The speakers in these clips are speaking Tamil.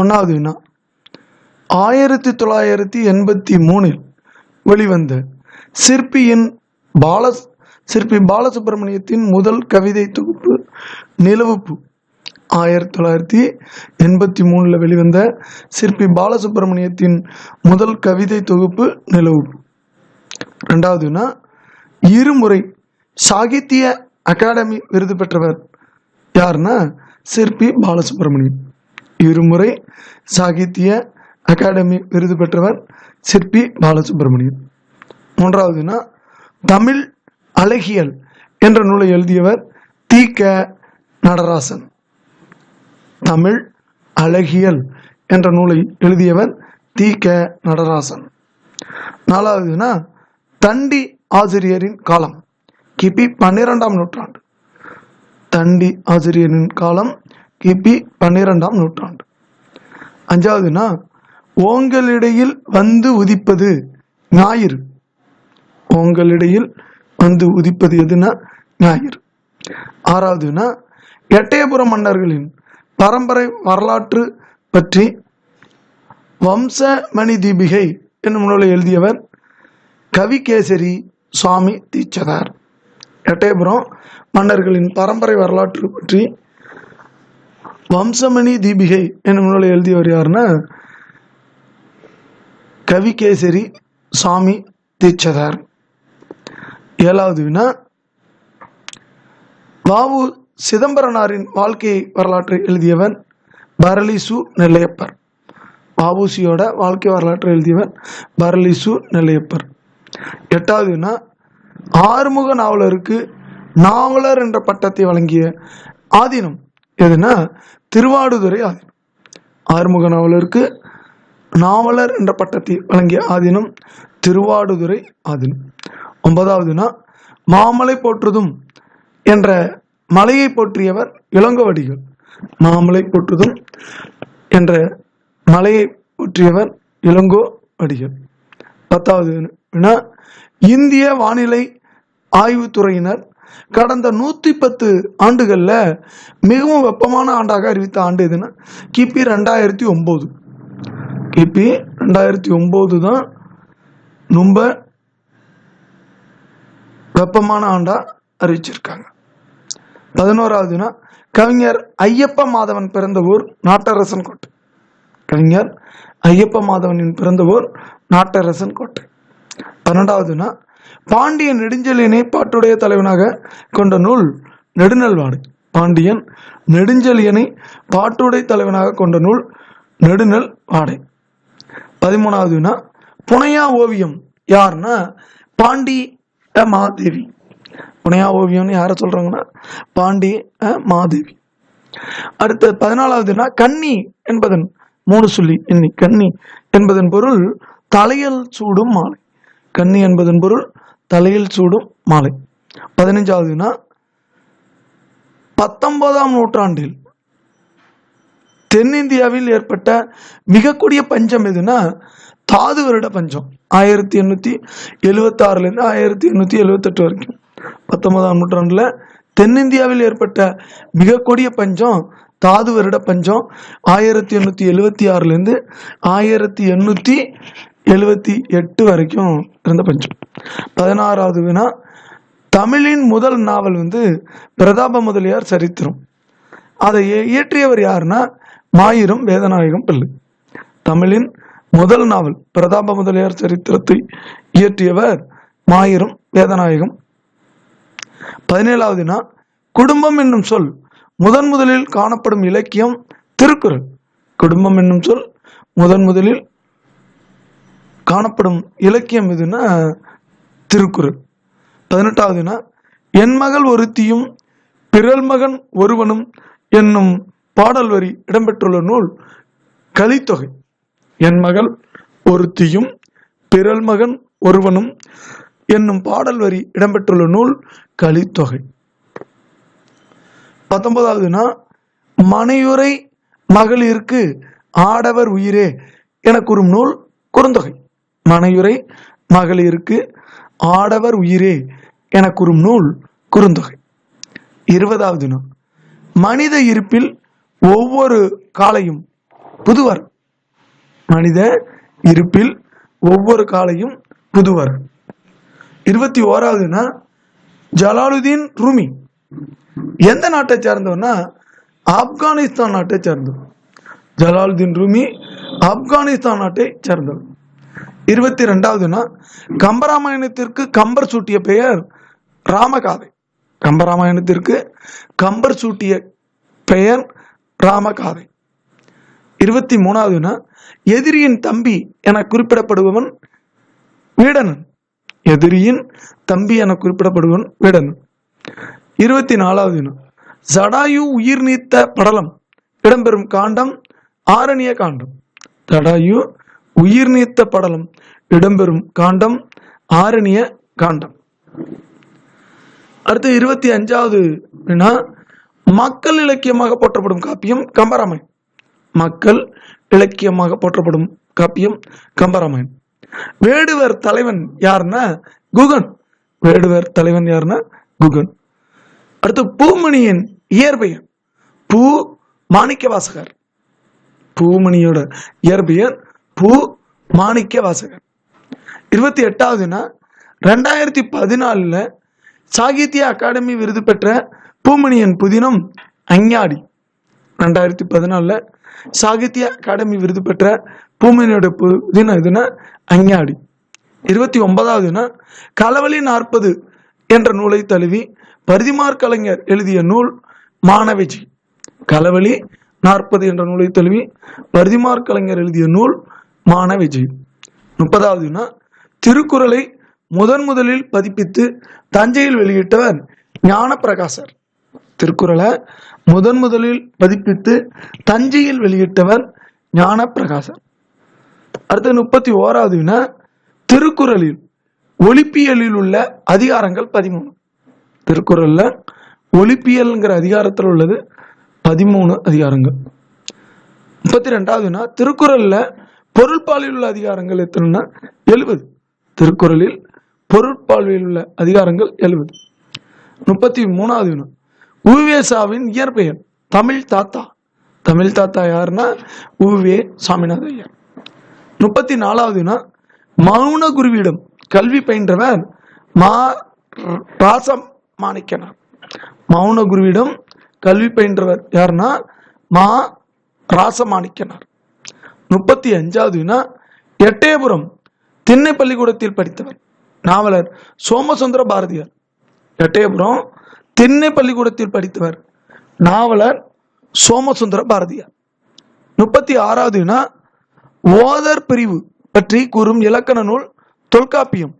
ஒன்றாவது வினா. ஆயிரத்தி தொள்ளாயிரத்தி எண்பத்தி மூணில் வெளிவந்த சிற்பியின் பால சிற்பி பாலசுப்ரமணியத்தின் முதல் கவிதை தொகுப்பு நிலவுப்பு. ஆயிரத்தி தொள்ளாயிரத்தி எண்பத்தி மூணில் வெளிவந்த சிற்பி பாலசுப்ரமணியத்தின் முதல் கவிதை தொகுப்பு நிலவுப்பு. ரெண்டாவதுனா இருமுறை சாகித்ய அகாடமி விருது பெற்றவர் யாருன்னா சிற்பி பாலசுப்ரமணியம் இருமுறை சாகித்ய அகாடமி விருது பெற்றவர் சிற்பி பாலசுப்ரமணியம். மூன்றாவதுனா தமிழ் அழகியல் என்ற நூலை எழுதியவர் தி க நடராசன். தமிழ் அழகியல் என்ற நூலை எழுதியவர் தி க நடராசன். நாலாவதுனா தண்டி ஆசிரியரின் காலம் கிபி பன்னிரெண்டாம் நூற்றாண்டு. தண்டி ஆசிரியரின் காலம் கிபி பன்னிரெண்டாம் நூற்றாண்டு. அஞ்சாவதுனா ஓங்களிடையில் வந்து உதிப்பது ஞாயிறு. ஓங்களிடையில் வந்து உதிப்பது எதுனா ஞாயிறு. ஆறாவதுனா எட்டயபுர மன்னர்களின் பரம்பரை வரலாற்று பற்றி வம்சமணி தீபிகை என்னும் நூலை எழுதியவர் கவிகேசரி சுவாமி தீட்சதார். எட்டயபுரம் மன்னர்களின் பரம்பரை வரலாற்று பற்றி வம்சமணி தீபிகை என்னும் நூலை எழுதியவர் யாருன்னா கவிகேசரி சாமி தீட்சதார். ஏழாவது வினா வாவு சிதம்பரனாரின் வாழ்க்கை வரலாற்றை எழுதியவன் பரலிசு நெல்லையப்பர். வாவுசியோட வாழ்க்கை வரலாற்றை எழுதியவன் பரலிசு நெல்லையப்பர். எட்டாவது வினா ஆறுமுக நாவலருக்கு நாவலர் என்ற பட்டத்தை வழங்கிய ஆதீனம் எதுனா திருவாடுதுறை ஆதீனம். ஆறுமுக நாவலருக்கு நாவலர் என்ற பட்டத்தை வழங்கிய ஆதீனம் திருவாடுதுறை ஆதீனம். ஒன்பதாவதுனா மாமலை போற்றுதும் என்ற மலையை போற்றியவர் இளங்கோவடிகள். மாமலை போற்றுதும் என்ற மலையை போற்றியவர் இளங்கோவடிகள். பத்தாவது இந்திய வானிலை ஆய்வுத்துறையினர் கடந்த நூற்றி பத்து ஆண்டுகளில் மிகவும் வெப்பமான ஆண்டாக அறிவித்த ஆண்டு எதுன்னா கிபி ரெண்டாயிரத்தி ஒம்பது. கிபி ரெண்டாயிரத்தி ஒம்பது தான் ரொம்ப வெப்பமான ஆண்டா அறிவிச்சிருக்காங்க. பதினோராவதுனா கவிஞர் ஐயப்ப மாதவன் பிறந்த ஊர் நாட்டரசன் கோட்டை கவிஞர் ஐயப்ப மாதவனின் பிறந்த ஊர் நாட்டரசன் கோட்டை பன்னெண்டாவதுனா பாண்டிய நெடுஞ்செழியனை பாட்டுடைய தலைவனாக கொண்ட நூல் நெடுநல்வாடு. பாண்டியன் நெடுஞ்செழியனை பாட்டுடை தலைவனாக கொண்ட நூல் நெடுநல் வாடை பதிமூணாவதுனா புனையா ஓவியம் யாருன்னா பாண்டி அ மாதேவி புனையா ஓவியம்னு யாரை சொல்றாங்கன்னா? பாண்டி அ மாதேவி அடுத்த பதினாலாவதுனா கன்னி என்பதன் மூணு சொல்லி எண்ணி கன்னி என்பதன் பொருள் தலையல் சூடும் மாலை. கன்னி என்பதன் பொருள் தலையில் சூடும் மாலை. பதினஞ்சாவதுனா பத்தொன்பதாம் நூற்றாண்டில் தென்னிந்தியாவில் ஏற்பட்ட மிக பஞ்சம் எதுனா தாது வருட பஞ்சம். ஆயிரத்தி எண்ணூற்றி எழுபத்தாறுலேருந்து ஆயிரத்தி எண்ணூற்றி எழுவத்தெட்டு வரைக்கும். பத்தொன்பதாம் நூற்றாண்டில் தென்னிந்தியாவில் ஏற்பட்ட மிக கொடிய பஞ்சம் தாது வருட பஞ்சம் ஆயிரத்தி எண்ணூற்றி எழுவத்தி ஆறுலேருந்து ஆயிரத்தி எண்ணூற்றி எழுவத்தி எட்டு வரைக்கும் இருந்த பஞ்சம். பதினாறாவது வினா தமிழின் முதல் நாவல் வந்து பிரதாப முதலியார் சரித்திரம். அதை இயற்றியவர் யாருன்னா மாயிரம் வேதநாயகம் பிள்ளை. தமிழின் முதல் நாவல் பிரதாப முதலியார் சரித்திரத்தை இயற்றியவர் மாயிரம் வேதநாயகம். பதினேழாவதுனா குடும்பம் என்னும் சொல் முதன் முதலில் காணப்படும் இலக்கியம் திருக்குறள். குடும்பம் என்னும் சொல் முதன் முதலில் காணப்படும் இலக்கியம் எதுன்னா திருக்குறள். பதினெட்டாவதுனா என் மகள் ஒருத்தியும் பிறல் மகன் ஒருவனும் என்னும் பாடல் வரி இடம்பெற்றுள்ள நூல் கலித்தொகை. என் மகள் ஒருத்தியும் பிறல் மகன் ஒருவனும் என்னும் பாடல் வரி இடம்பெற்றுள்ள நூல் கலித்தொகை. பத்தொன்பதாவதுனா மனையுரை மகளிருக்கு ஆடவர் உயிரே என கூறும் நூல் குறுந்தொகை. மனையுரை மகளிருக்கு ஆடவர் உயிரே என கூறும் நூல் குறுந்தொகை. இருபதாவது நூல். மனித இருப்பில் ஒவ்வொரு காலையும் புதுவர். மனித இருப்பில் ஒவ்வொரு காலையும் புதுவர். இருபத்தி ஓராவதுனா ஜலாலுதீன் ரூமி. எந்த நாட்டை சேர்ந்தவர்னா ஆப்கானிஸ்தான் நாட்டை சேர்ந்தவர். ஜலாலுதீன் ரூமி ஆப்கானிஸ்தான் நாட்டை சேர்ந்தவர். இருபத்தி ரெண்டாவதுனா கம்பராமாயணத்திற்கு கம்பர் சூட்டிய பெயர் ராமகாதை. கம்பராமாயணத்திற்கு கம்பர் சூட்டிய பெயர் ராமகாதை. இருபத்தி மூணாவதுனா எதிரியின் தம்பி என குறிப்பிடப்படுபவன் வீடனன். எதிரியின் தம்பி என குறிப்பிடப்படுவன் வீடனன். இருபத்தி நாலாவது நாள் ஜடாயு உயிர் நீத்த படலம் இடம்பெறும் காண்டம் ஆரணிய காண்டம். ஜடாயு உயிர் நீத்த படலம் இடம்பெறும் காண்டம் ஆரணிய காண்டம். அடுத்து இருபத்தி அஞ்சாவது மக்கள் இலக்கியமாக போற்றப்படும் காப்பியம் கம்பராமாயணம். மக்கள் இலக்கியமாக போற்றப்படும் காப்பியம் கம்பராமாயணம். வேடுவர் தலைவன் யாருன்னா குகன். வேடுவர் தலைவன் யாருன்னா குகன். அடுத்து பூமணியின் இயற்பெயர் பூ மாணிக்க வாசகர் பூமணியோட இயற்பெயர் பூ மாணிக்க வாசகர். இருபத்தி எட்டாவதுனா ரெண்டாயிரத்தி பதினாலில் சாகித்ய அகாடமி விருது பெற்ற பூமணியின் புதினம் அஞ்ஞாடி. ரெண்டாயிரத்தி பதினாலில் சாகித்ய அகாடமி விருது பெற்ற பூமணியோட புதினம் எதுனா அஞ்ஞாடி. இருபத்தி ஒன்பதாவதுனா களவழி நாற்பது என்ற நூலை தழுவி பரிதிமார் கலைஞர் எழுதிய நூல் மாணவிஜி. களவழி நாற்பது என்ற நூலை தழுவி பரிதிமார் கலைஞர் எழுதிய நூல் மாணவிஜி முப்பதாவதுனா திருக்குறளை முதன் முதலில் பதிப்பித்து தஞ்சையில் வெளியிட்டவர் ஞானப்பிரகாசர். திருக்குறளை முதன் முதலில் பதிப்பித்து தஞ்சையில் வெளியிட்டவர் ஞானப்பிரகாசர். அடுத்து முப்பத்தி ஓராவது வினா திருக்குறளில் ஒலிப்பியலில் உள்ள அதிகாரங்கள் பதிமூணு. திருக்குறளில் ஒலிப்பியல்ங்கிற அதிகாரத்தில் உள்ளது பதிமூணு அதிகாரங்கள். முப்பத்தி ரெண்டாவதுனா திருக்குறளில் பொருள்பாலில் உள்ள அதிகாரங்கள் எத்தனைன்னா எழுபது. திருக்குறளில் பொருட்பாலில் உள்ள அதிகாரங்கள் எழுபது. முப்பத்தி மூணாவது வினா உவேசாவின் இயற்பெயர் தமிழ் தாத்தா. தமிழ் தாத்தா யாருன்னா? உவே சாமிநாத ஐயர். முப்பத்தி நாலாவதுனா மௌன குருவிடம் கல்வி பயின்றவர் மா ராசம் மாணிக்கனார். மௌன குருவிடம் கல்வி பயின்றவர் யாருன்னா? மா ராசமாணிக்கனார் முப்பத்தி அஞ்சாவது வினா எட்டயபுரம் திண்ணை பள்ளிக்கூடத்தில் படித்தவர் நாவலர் சோமசுந்தர பாரதியார். எட்டயபுரம் திண்ணை பள்ளிக்கூடத்தில் படித்தவர் நாவலர் சோமசுந்தர பாரதியார். முப்பத்தி ஆறாவது வினா ஓதர் பிரிவு பற்றி கூறும் இலக்கண நூல் தொல்காப்பியம்.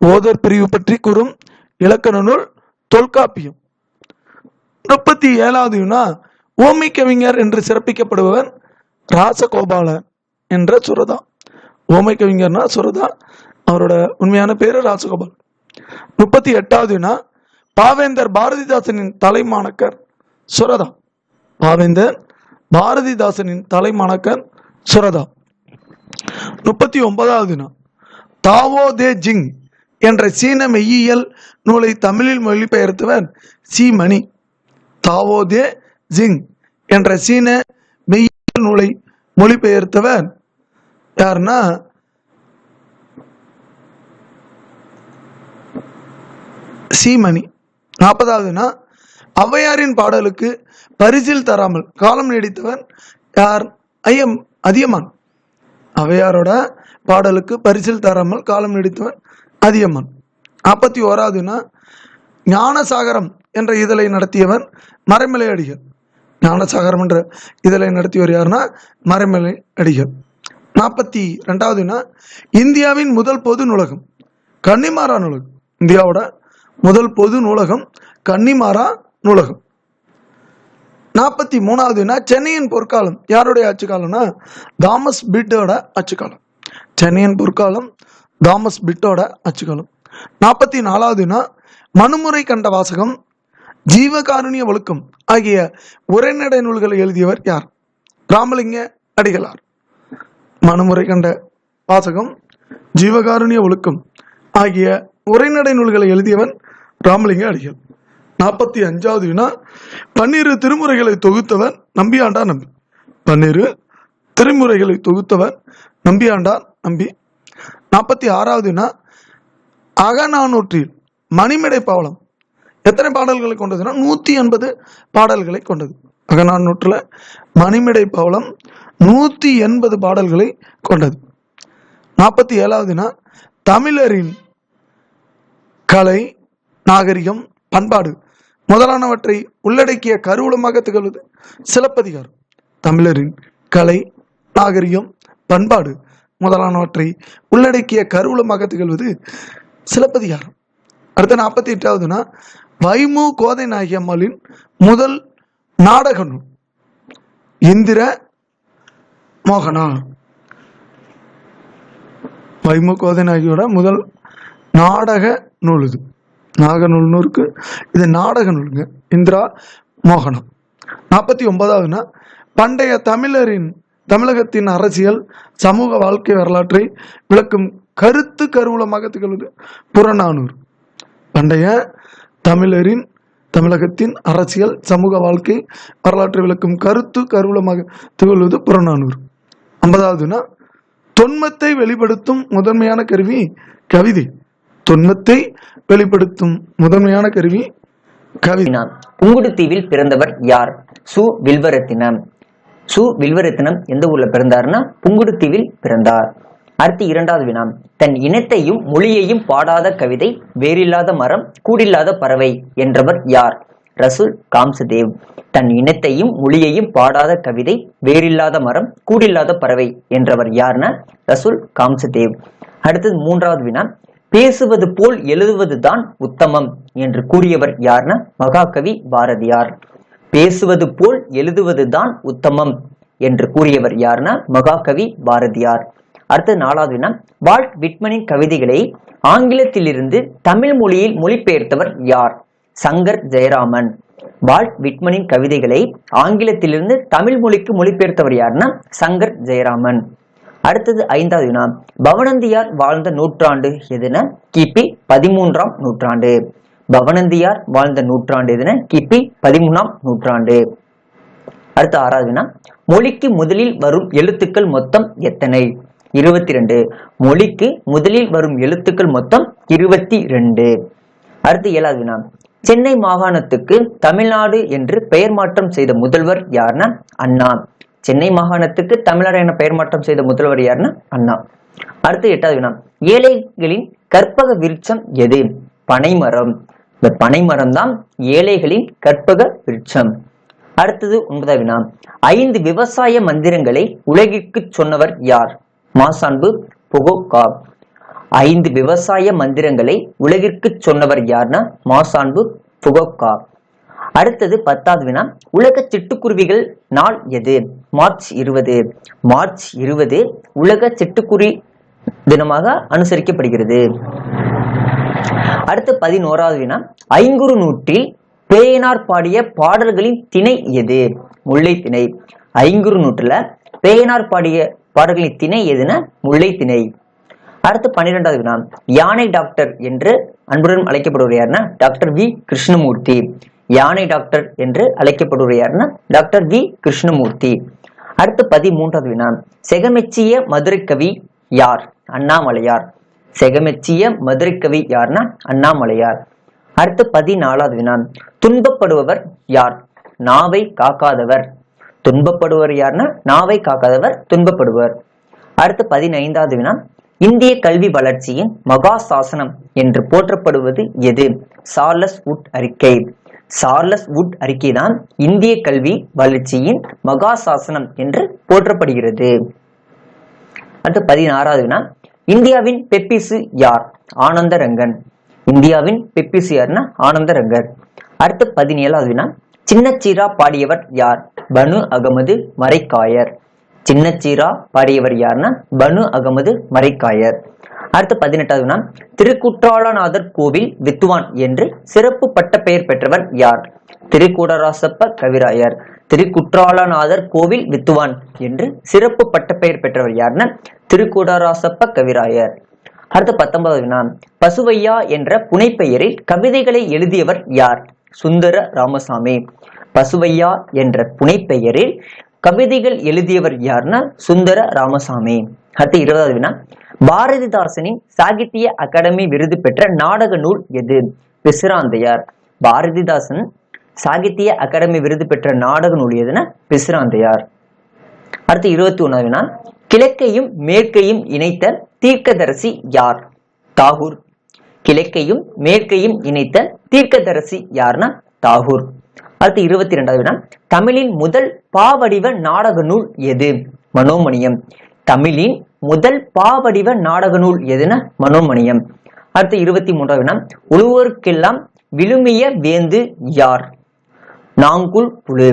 ஓதர் பிரிவு பற்றி கூறும் இலக்கண நூல் தொல்காப்பியம். முப்பத்தி ஏழாவது வினா ஓமை கவிஞர் என்று சிறப்பிக்கப்படுபவர் ராசகோபால என்ற சுரதா ஓமை கவிஞர்னா சுரதா அவரோட உண்மையான பேர் ராசகோபால். முப்பத்தி எட்டாவதுனா பாவேந்தர் பாரதிதாசனின் தலைமாணக்கர் சுரதா பாவேந்தர் பாரதிதாசனின் தலைமாணக்கர் சுரதா முப்பத்தி ஒன்பதாவதுனா தாவோ தே ஜிங் என்ற சீன மெய்யியல் நூலை தமிழில் மொழிபெயர்த்தவர் சி மணி தாவோ தே ஜிங் என்ற சீன நூலை மொழிபெயர்த்தவர் யாருன்னா சீமணி. நாற்பதாவதுனா ஔவையாரின் பாடலுக்கு பரிசில் தராமல் காலம் நீடித்தவன் யார்? ஐயம் அதியமான். ஔவையாரோட பாடலுக்கு பரிசில் தராமல் காலம் நீடித்தவன் அதியமான். நாற்பத்தி ஓராவதுனா ஞானசாகரம் என்ற இதழை நடத்தியவன் மறைமலையடிகள். ஞானசாகரம் என்ற இதழை நடத்தியவர் யாருன்னா மறைமலை அடிகள் நாற்பத்தி ரெண்டாவதுனா இந்தியாவின் முதல் பொது நூலகம் கன்னிமாரா நூலகம். இந்தியாவோட முதல் பொது நூலகம் கன்னிமாரா நூலகம். நாற்பத்தி மூணாவதுனா சென்னையின் பொற்காலம். யாருடைய ஆட்சி காலம்னா தாமஸ் பிட்டோட ஆட்சி காலம் சென்னையின் பொற்காலம் தாமஸ் பிட்டோட ஆட்சி காலம் நாற்பத்தி நாலாவதுனா மனுமுறை கண்ட வாசகம் ஜீவகாருண்ய ஒழுக்கம் ஆகிய உரைநடை நூல்களை எழுதியவர் யார்? ராமலிங்க அடிகளார். மனமுறை கண்ட வாசகம் ஜீவகாருண்ய ஒழுக்கம் ஆகிய உரைநடை நூல்களை எழுதியவன் ராமலிங்க அடிகள். நாற்பத்தி அஞ்சாவது வினா பன்னிரு திருமுறைகளை தொகுத்தவர் நம்பியாண்டா நம்பி. பன்னிரு திருமுறைகளை தொகுத்தவர் நம்பியாண்டா நம்பி. நாற்பத்தி ஆறாவது வினா அகநானூற்றில் மணிமடை பவளம். எத்தனை பாடல்களை கொண்டதுன்னா நூற்றி எண்பது பாடல்களை கொண்டது. அகநானூற்றில் மணிமடை பவளம் நூற்றி எண்பது பாடல்களை கொண்டது. நாற்பத்தி ஏழாவதுனா தமிழரின் கலை நாகரிகம் பண்பாடு முதலானவற்றை உள்ளடக்கிய கருவூலமாக திகழ்வது சிலப்பதிகாரம். தமிழரின் கலை நாகரிகம் பண்பாடு முதலானவற்றை உள்ளடக்கிய கருவூலமாக திகழ்வது சிலப்பதிகாரம். அடுத்த நாற்பத்தி எட்டாவதுனா வைமு கோதை நாயகி அம்மாளின் முதல் நாடக நூல் இந்திர மோகனா. வைமு கோதை நாயகியோட முதல் நாடக நூல் இது நாக நூல்னு இருக்கு இது நாடக நூலுங்க. இந்திரா மோகனம் நாற்பத்தி ஒன்பதாவதுனா பண்டைய தமிழரின் தமிழகத்தின் அரசியல் சமூக வாழ்க்கை வரலாற்றை விளக்கும் கருத்து கருவூலமாக திகழ்வது புறநானூறு. பண்டைய தமிழரின் தமிழகத்தின் அரசியல் சமூக வாழ்க்கை வரலாற்றை விளக்கும் கருத்து கருவூலமாக திகழ்வது புறநானூறு. ஐம்பதாவதுனா தொன்மத்தை வெளிப்படுத்தும் முதன்மையான கருவி கவிதை. தொன்மத்தை வெளிப்படுத்தும் முதன்மையான கருவி கவிதை புங்குடுத்தீவில் பிறந்தவர் யார்? சு. வில்வரத்தினம். சு. வில்வரத்தினம் எந்த ஊர்ல பிறந்தாருன்னா புங்குடுத்தீவில் பிறந்தார். அடுத்து இரண்டாவது வினா. தன் இனத்தையும் மொழியையும் பாடாத கவிதை வேறில்லாத மரம் கூடில்லாத பறவை என்றவர் யார்? ரசூல் காம்சதேவ். தன் இனத்தையும் மொழியையும் பாடாத கவிதை வேறில்லாத மரம் கூடில்லாத பறவை என்றவர் யார்னா? ரசூல் காம்சதேவ். அடுத்தது மூன்றாவது வினா. பேசுவது போல் எழுதுவதுதான் உத்தமம் என்று கூறியவர் யார்னா? மகாகவி பாரதியார். பேசுவது போல் எழுதுவதுதான் உத்தமம் என்று கூறியவர் யார்னா? மகாகவி பாரதியார். அடுத்து நாலாவது வினா வால்ட் விட்மனின் கவிதைகளை ஆங்கிலத்திலிருந்து தமிழ் மொழியில் மொழிபெயர்த்தவர் யார்? சங்கர் ஜெயராமன். வால்ட் விட்மனின் கவிதைகளை ஆங்கிலத்திலிருந்து தமிழ் மொழிக்கு மொழிபெயர்த்தவர் யாருன்னா சங்கர் ஜெயராமன். அடுத்தது ஐந்தாவது வினா பவனந்தியார் வாழ்ந்த நூற்றாண்டு எதுன? கிபி பதிமூன்றாம் நூற்றாண்டு. பவனந்தியார் வாழ்ந்த நூற்றாண்டு எதுன? கிபி பதிமூணாம் நூற்றாண்டு. அடுத்த ஆறாவது வினா மொழிக்கு முதலில் வரும் எழுத்துக்கள் மொத்தம் எத்தனை? இருபத்தி ரெண்டு மொழிக்கு முதலில் வரும் எழுத்துக்கள் மொத்தம் இருபத்தி ரெண்டு அடுத்து ஏழாவது வினா சென்னை மாகாணத்துக்கு தமிழ்நாடு என்று பெயர் மாற்றம் செய்த முதல்வர் யாருன்னா அண்ணா. சென்னை மாகாணத்துக்கு தமிழ்நாடு என பெயர் மாற்றம் செய்த முதல்வர் யாருன்னா அண்ணா. அடுத்து எட்டாவது வினா ஏழைகளின் கற்பக விருட்சம் எது? பனைமரம். இந்த பனைமரம் தான் ஏழைகளின் கற்பக விருட்சம். அடுத்தது ஒன்பதாவது வினா ஐந்து விவசாய மந்திரங்களை உலகிற்கு சொன்னவர் யார்? மாசான்பு புகோகாப். ஐந்து விவசாய மந்திரங்களை உலகிற்கு சொன்னவர் யார்னா மாசான்பு புகோகாப். அடுத்தது பத்தாவது வினா உலக சிட்டுக்குருவிகள் நாள் எது? மார்ச் இருபது. மார்ச் இருபது உலக சிட்டுக்குருவி தினமாக அனுசரிக்கப்படுகிறது. அடுத்து பதினோராவது வினா ஐங்குறு நூற்றில் பேயனார் பாடிய பாடல்களின் திணை எது? முல்லை திணை ஐங்குறு நூற்றுல பேயனார் பாடிய பாடல்களின் திணை எதுனா முல்லை திணை. அடுத்து பன்னிரெண்டாவது வினா யானை டாக்டர் என்று அன்புடன் அழைக்கப்படுவர் யாருன்னா டாக்டர் வி. கிருஷ்ணமூர்த்தி. யானை டாக்டர் என்று அழைக்கப்படுவர் யாருன்னா டாக்டர் வி. கிருஷ்ணமூர்த்தி. அடுத்து பதிமூன்றாவது வினா செகமெச்சிய மதுரை கவி யார்? அண்ணாமலையார். செகமெச்சிய மதுரை கவி யார்னா அண்ணாமலையார். அடுத்து பதினாலாவது வினா துன்பப்படுபவர் யார்? நாவை காக்காதவர். துன்பப்படுவர் யார்னா? நாவை காக்காதவர் துன்பப்படுவர். அடுத்து பதினைந்தாவது வினா. இந்திய கல்வி வளர்ச்சியின் மகா சாசனம் என்று போற்றப்படுவது எது? சார்லஸ் உட் அறிக்கை. சார்லஸ் உட் அறிக்கை தான் இந்திய கல்வி வளர்ச்சியின் மகா சாசனம் என்று போற்றப்படுகிறது. அடுத்து பதினாறாவது வினா. இந்தியாவின் பெப்பிசு யார்? ஆனந்தரங்கன் இந்தியாவின் பெப்பிசு யார்னா? ஆனந்தரங்கர் அடுத்து பதினேழாவது வினா. சின்னச்சீரா பாடியவர் யார்? பனு அகமது மரைக்காயர் சின்னச்சீரா பாடியவர் யார்னா? பனு அகமது மறைக்காயர். அடுத்து பதினெட்டாவது வினா திருக்குற்றாலநாதர் கோவில் வித்துவான் என்று சிறப்பு பட்ட பெயர் பெற்றவர் யார்? திருக்கூடராசப்ப கவிராயர். திருக்குற்றாலநாதர் கோவில் வித்துவான் என்று சிறப்பு பட்ட பெயர் பெற்றவர் யார்னா? திருக்கூடராசப்ப கவிராயர். அடுத்து பத்தொன்பதாவது வினா பசுவையா என்ற புனைப்பெயரில் கவிதைகளை எழுதியவர் யார்? சுந்தர ராமசாமி. பசுவையா என்ற புனைப்பெயரில் கவிதைகள் எழுதியவர் யாருன்னா சுந்தர ராமசாமி. அடுத்து இருபதாவது வினா. பாரதிதாசனின் சாகித்ய அகாடமி விருது பெற்ற நாடக நூல் எது? பிசிராந்தையார். பாரதிதாசன் சாகித்ய அகாடமி விருது பெற்ற நாடக நூல் எதுனா பிசிராந்தையார். அடுத்து இருபத்தி ஒண்ணாவது வினா. கிழக்கையும் மேற்கையும் இணைத்த தீர்க்கதரிசி யார்? தாகூர் கிழக்கையும் மேற்கையும் இணைத்த தீர்க்கதரசி யார்னா தாகூர். அடுத்து இருபத்தி இரண்டாவது வினா தமிழின் முதல் பாவடிவ நாடக நூல் எது? மனோமணியம். தமிழின் முதல் பாவடிவ நாடக நூல் எதுனா மனோமணியம். அடுத்து இருபத்தி மூன்றாவது வினா உழுவோருக்கெல்லாம் விழுமிய வேந்து யார்? நாங்குல் புழு.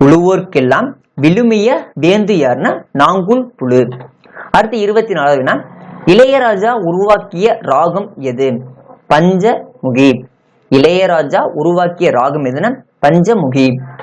உழுவோர்க்கெல்லாம் விழுமிய வேந்து யார்னா நாங்குல் புழு. அடுத்து இருபத்தி நாலாவது வினா இளையராஜா உருவாக்கிய ராகம் எது? பஞ்சமுகி. இளையராஜா உருவாக்கிய ராகம் எதுனா பஞ்சமுகி.